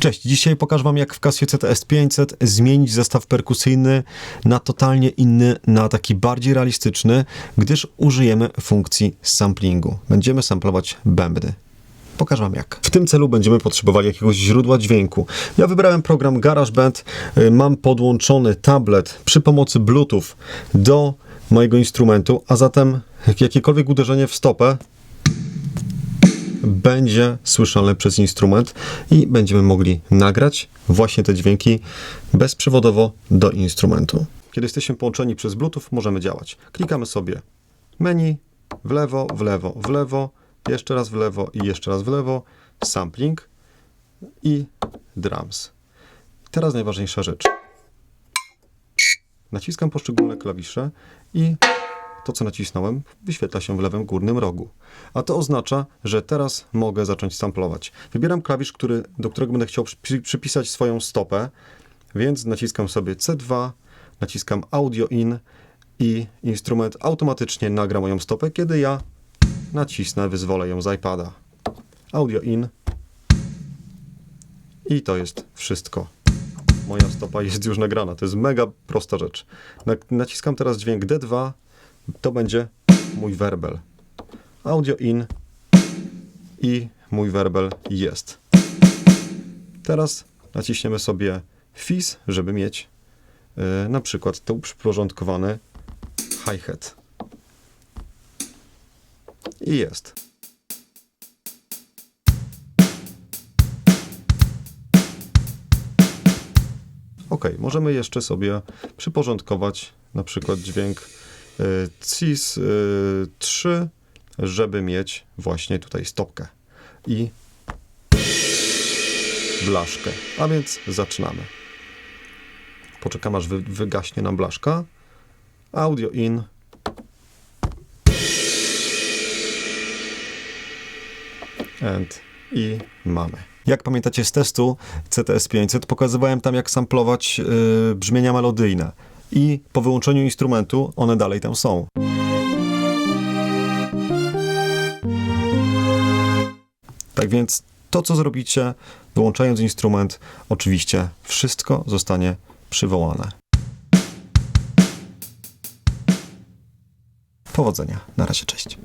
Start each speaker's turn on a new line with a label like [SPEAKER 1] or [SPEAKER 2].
[SPEAKER 1] Cześć, dzisiaj pokażę Wam jak w Casio CTS 500 zmienić zestaw perkusyjny na totalnie inny, na taki bardziej realistyczny, gdyż użyjemy funkcji samplingu. Będziemy samplować bębny. Pokażę Wam jak. W tym celu będziemy potrzebowali jakiegoś źródła dźwięku. Ja wybrałem program GarageBand. Y, Mam podłączony tablet przy pomocy Bluetooth do mojego instrumentu, a zatem jakiekolwiek uderzenie w stopę będzie słyszalne przez instrument i będziemy mogli nagrać właśnie te dźwięki bezprzewodowo do instrumentu. Kiedy jesteśmy połączeni przez Bluetooth, możemy działać. Klikamy sobie menu, w lewo, w lewo, w lewo, jeszcze raz w lewo i jeszcze raz w lewo, sampling i drums. Teraz najważniejsza rzecz. Naciskam poszczególne klawisze i to, co nacisnąłem, wyświetla się w lewym górnym rogu. A to oznacza, że teraz mogę zacząć samplować. Wybieram klawisz, który, do którego będę chciał przy, przypisać swoją stopę, więc naciskam sobie C2, naciskam Audio In i instrument automatycznie nagra moją stopę, kiedy ja nacisnę, wyzwolę ją z iPada. Audio In i to jest wszystko. Moja stopa jest już nagrana. To jest mega prosta rzecz. Na- Naciskam teraz dźwięk D2, to będzie mój werbel. Audio in i mój werbel jest. Teraz naciśniemy sobie fizz, żeby mieć yy, na przykład tu przyporządkowany hi-hat. I jest. Ok, możemy jeszcze sobie przyporządkować na przykład dźwięk CIS y, 3, żeby mieć właśnie tutaj stopkę i blaszkę. A więc zaczynamy. Poczekam aż wy, wygaśnie nam blaszka. Audio in. And i mamy. Jak pamiętacie z testu CTS 500, pokazywałem tam jak samplować yy, brzmienia melodyjne. I po wyłączeniu instrumentu one dalej tam są. Tak więc to, co zrobicie, wyłączając instrument, oczywiście wszystko zostanie przywołane. Powodzenia. Na razie, cześć.